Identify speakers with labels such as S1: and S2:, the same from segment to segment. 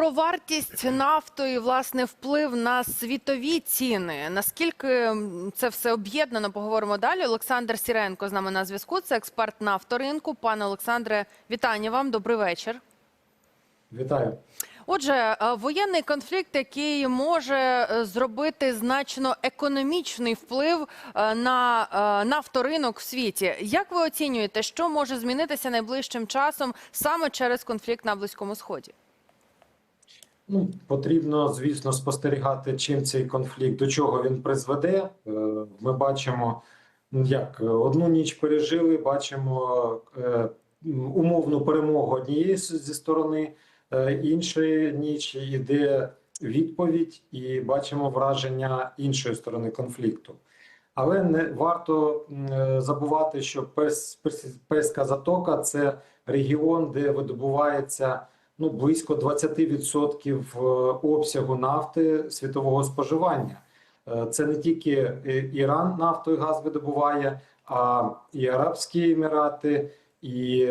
S1: про вартість нафтої, власне, вплив на світові ціни. Наскільки це все об'єднано? Поговоримо далі. Олександр Сіренко з нами на зв'язку. Це експерт нафторинку. Пане Олександре, вітання вам. Добрий вечір.
S2: Вітаю.
S1: Отже, е, воєнний конфлікт, який може е, зробити значно економічний вплив е, на нафторинок в світі. Як ви оцінюєте, що може змінитися найближчим часом саме через конфлікт на Близькому Сході?
S2: Ну, потрібно, звісно, спостерігати, чим цей конфлікт, до чого він призведе. Е, Ми бачимо, ну, як одну ніч пережили, бачимо е, умовну перемогу однієї зі сторони, е, іншої ніч іде відповідь, і бачимо враження іншої сторони конфлікту. Але не варто забувати, що Перс- Перська затока це регіон, де видобувається ну, близько 20% обсягу нафти світового споживання. Е, Це не тільки е, Іран нафту і газ видобуває, а і Арабські Емірати, і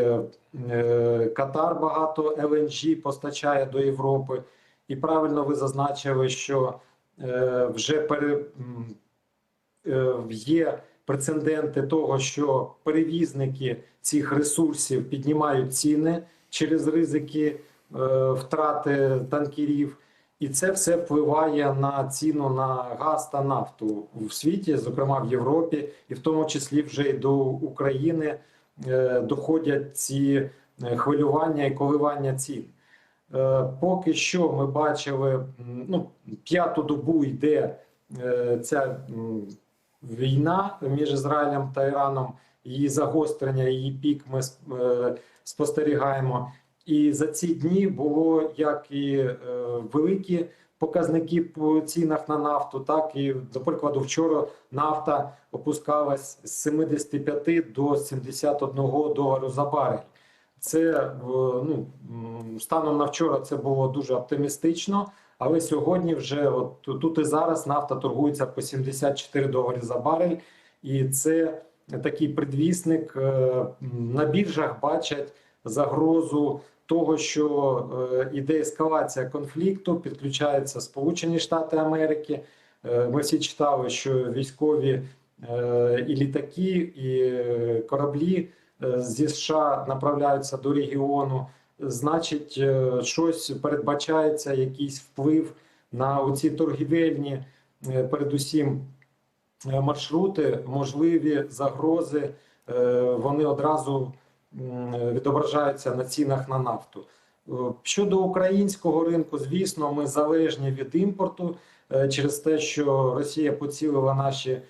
S2: е, Катар багато ЛНЖ постачає до Європи. І правильно ви зазначили, що е, вже пере, е, є прецеденти того, що перевізники цих ресурсів піднімають ціни через ризики е, втрати танкерів, і це все впливає на ціну на газ та нафту в світі, зокрема в Європі, і в тому числі вже й до України е, доходять ці е, хвилювання і коливання цін. Е, Поки що ми бачили, ну, п'яту добу йде е, ця війна між Ізраїлем та Іраном, її загострення, її пік ми е, спостерігаємо. І за ці дні було як і е, великі показники по цінах на нафту, так і, до прикладу, вчора нафта опускалась з 75 до 71 долару за барель. Це е, ну, станом на вчора це було дуже оптимістично, але сьогодні вже от тут і зараз нафта торгується по 74 долари за барель, і це такий предвісник. е, На біржах бачать загрозу того, що е, іде ескалація конфлікту, підключаються Сполучені Штати Америки. Е, Ми всі читали, що військові е, і літаки, і кораблі зі США направляються до регіону. Значить, щось передбачається, якийсь вплив на оці торгівельні, передусім маршрути, можливі загрози. Вони одразу відображаються на цінах на нафту. Е, Щодо українського ринку, звісно, ми залежні від імпорту е, через те, що Росія поцілила наші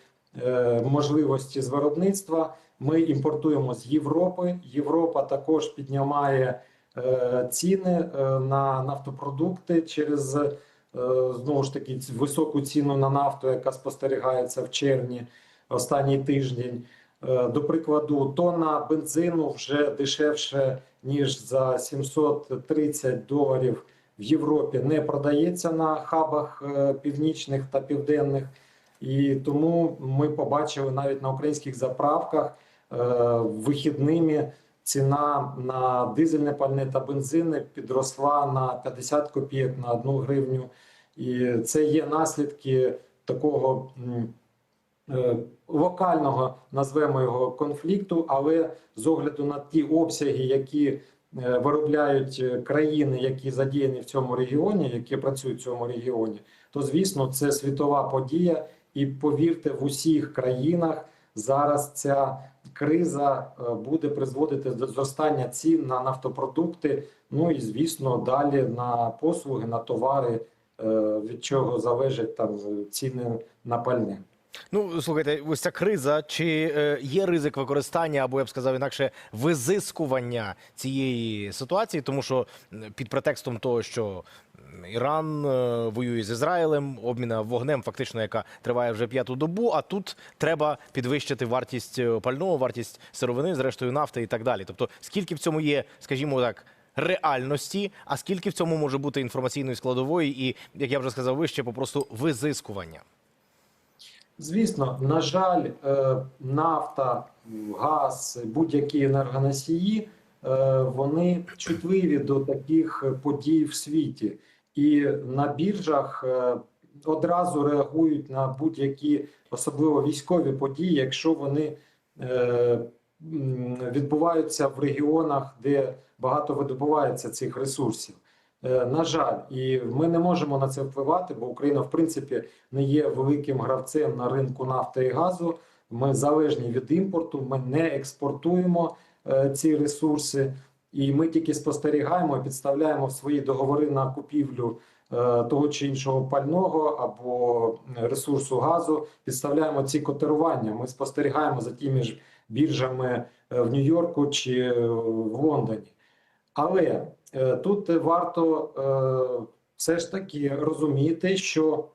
S2: е, можливості з виробництва. Ми імпортуємо з Європи. Європа також піднімає е, ціни е, на нафтопродукти через е, знову ж таки високу ціну на нафту, яка спостерігається в червні останній тиждень. Е, До прикладу, тонна бензину вже дешевше ніж за 730 доларів в Європі не продається на хабах е, північних та південних. І тому ми побачили навіть на українських заправках е, вихідними ціна на дизельне пальне та бензини підросла на 50 копійок на 1 гривню. І це є наслідки такого локального, назвемо його конфлікту, але з огляду на ті обсяги, які е, виробляють е, країни, які задіяні в цьому регіоні, які працюють в цьому регіоні, то звісно це світова подія. І повірте, в усіх країнах зараз ця криза е, буде призводити до зростання цін на нафтопродукти. Ну і звісно, далі на послуги, на товари, е, від чого залежать там е, ціни на пальне.
S3: Ну, слухайте, ось ця криза, чи е, є ризик використання, або я б сказав інакше, визискування цієї ситуації, тому що під претекстом того, що Іран е, воює з Ізраїлем, обміна вогнем, фактично, яка триває вже п'яту добу, а тут треба підвищити вартість е, пального, вартість сировини, зрештою нафти і так далі. Тобто, скільки в цьому є, скажімо так. Реальності, а скільки в цьому може бути інформаційної складової, і як я вже сказав, вище попросту визискування.
S2: Звісно, на жаль, е, нафта, газ, будь-які енергоносії е, вони чутливі до таких подій в світі, і на біржах е, одразу реагують на будь-які, особливо військові події, якщо вони відбуваються в регіонах, де багато видобувається цих ресурсів. Е, На жаль, і ми не можемо на це впливати, бо Україна, в принципі, не є великим гравцем на ринку нафти і газу. Ми залежні від імпорту, ми не експортуємо е, ці ресурси, і ми тільки спостерігаємо і підставляємо свої договори на купівлю е, того чи іншого пального або ресурсу газу. Підставляємо ці котирування. Ми спостерігаємо за тими ж біржами в Нью-Йорку чи в Лондоні. Але тут варто е, все ж таки розуміти, що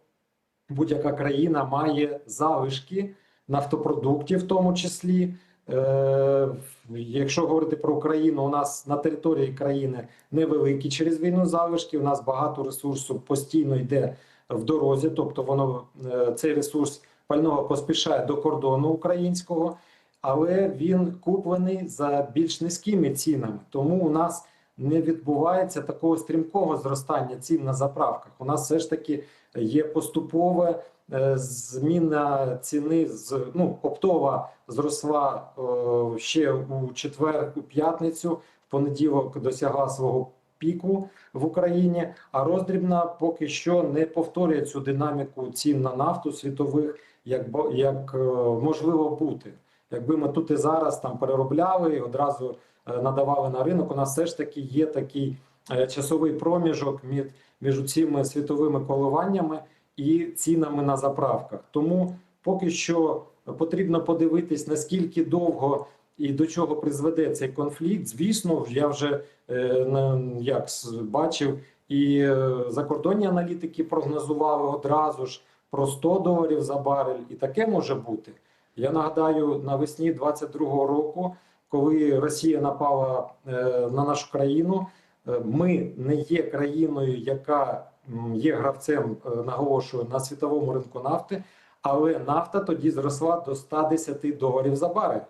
S2: будь-яка країна має залишки нафтопродуктів, в тому числі. Е, Якщо говорити про Україну, у нас на території країни невеликі через війну залишки. У нас багато ресурсу постійно йде в дорозі, тобто воно е, цей ресурс пального поспішає до кордону українського, але він куплений за більш низькими цінами. Тому у нас не відбувається такого стрімкого зростання цін на заправках. У нас все ж таки є поступове е, зміна ціни з ну оптова зросла е, ще у четвер, у п'ятницю, в понеділок досягла свого піку в Україні. А роздрібна поки що не повторює цю динаміку цін на нафту світових, як як е, можливо бути. Якби ми тут і зараз там переробляли і одразу е, надавали на ринок, у нас все ж таки є такий е, часовий проміжок між, між цими світовими коливаннями і цінами на заправках. Тому поки що потрібно подивитись, наскільки довго і до чого призведе цей конфлікт. Звісно, я вже е, як бачив, і закордонні аналітики прогнозували одразу ж про 100 доларів за барель, і таке може бути. Я нагадаю, навесні 22-го року, коли Росія напала е, на нашу країну, е, ми не є країною, яка є гравцем, е, наголошую, на світовому ринку нафти, але нафта тоді зросла до 110 доларів за барель.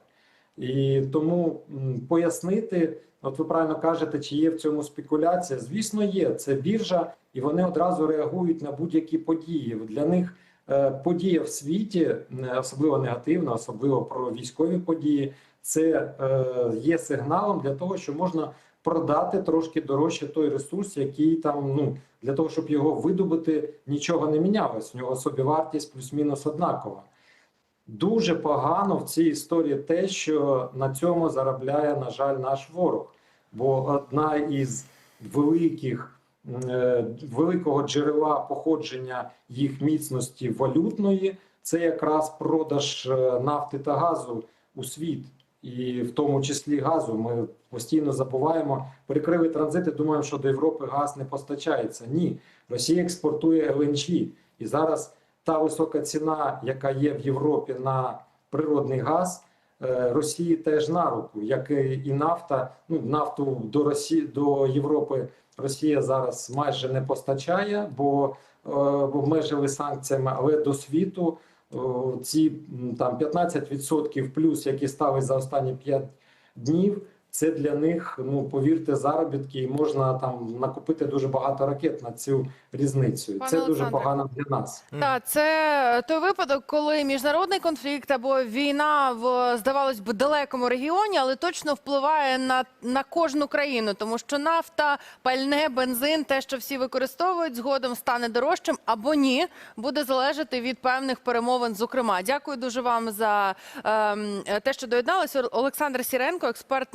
S2: І тому пояснити, от ви правильно кажете, чи є в цьому спекуляція? Звісно, є. Це біржа, і вони одразу реагують на будь-які події. Для них подія в світі, особливо негативна, особливо про військові події, це е, є сигналом для того, що можна продати трошки дорожче той ресурс, який там ну для того, щоб його видобути, нічого не мінялось. У нього собівартість плюс-мінус однакова. Дуже погано в цій історії те, що на цьому заробляє, на жаль, наш ворог. Бо одна із великих е, великого джерела походження їх міцності валютної це якраз продаж е, нафти та газу у світ, і в тому числі газу. Ми постійно забуваємо. Перекрили транзити. Думаємо, що до Європи газ не постачається. Ні, Росія експортує ЛНЖ. і зараз та висока ціна, яка є в Європі на природний газ. е, Росії теж на руку, як і нафта. Ну нафту до Росії до Європи Росія зараз майже не постачає, бо е, обмежили санкціями. Але до світу е, ці там 15% плюс, які стали за останні 5 днів. Це для них, ну повірте, заробітки, і можна там накупити дуже багато ракет на цю різницю.
S1: Пане
S2: Це дуже
S1: Олександре.
S2: погано для нас.
S1: Та це той випадок, коли міжнародний конфлікт або війна в здавалось би далекому регіоні, але точно впливає на, на кожну країну, тому що нафта, пальне, бензин, те, що всі використовують, згодом стане дорожчим або ні, буде залежати від певних перемовин. Зокрема, дякую дуже вам за ем, те, що доєдналися. Олександр Сіренко, експерт